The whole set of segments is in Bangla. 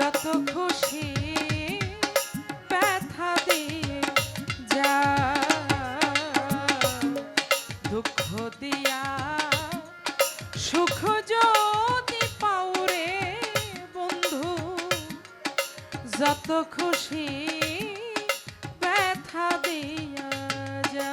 যত খুশি ব্যথা দিয়ে যা দুঃখ দিয়া, সুখ যদি পাও রে বন্ধু, যত খুশি ব্যথা দিয়া যা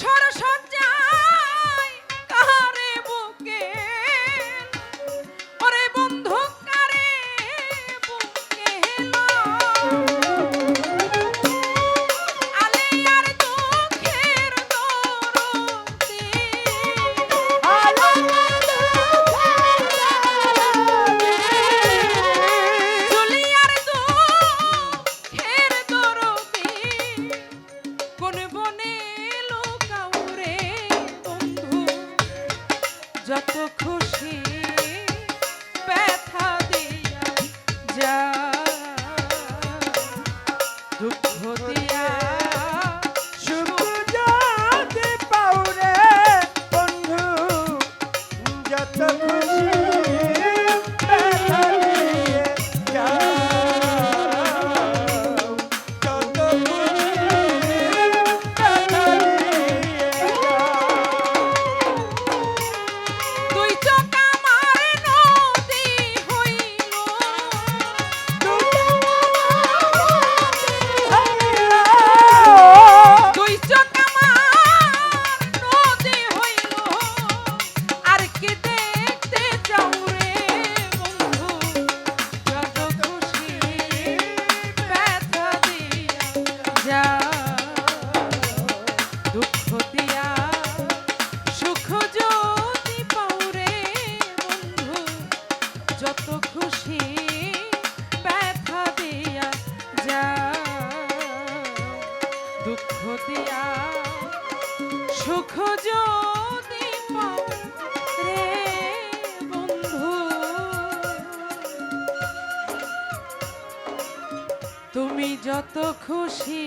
সরস দিয়া শুভ যত খুশি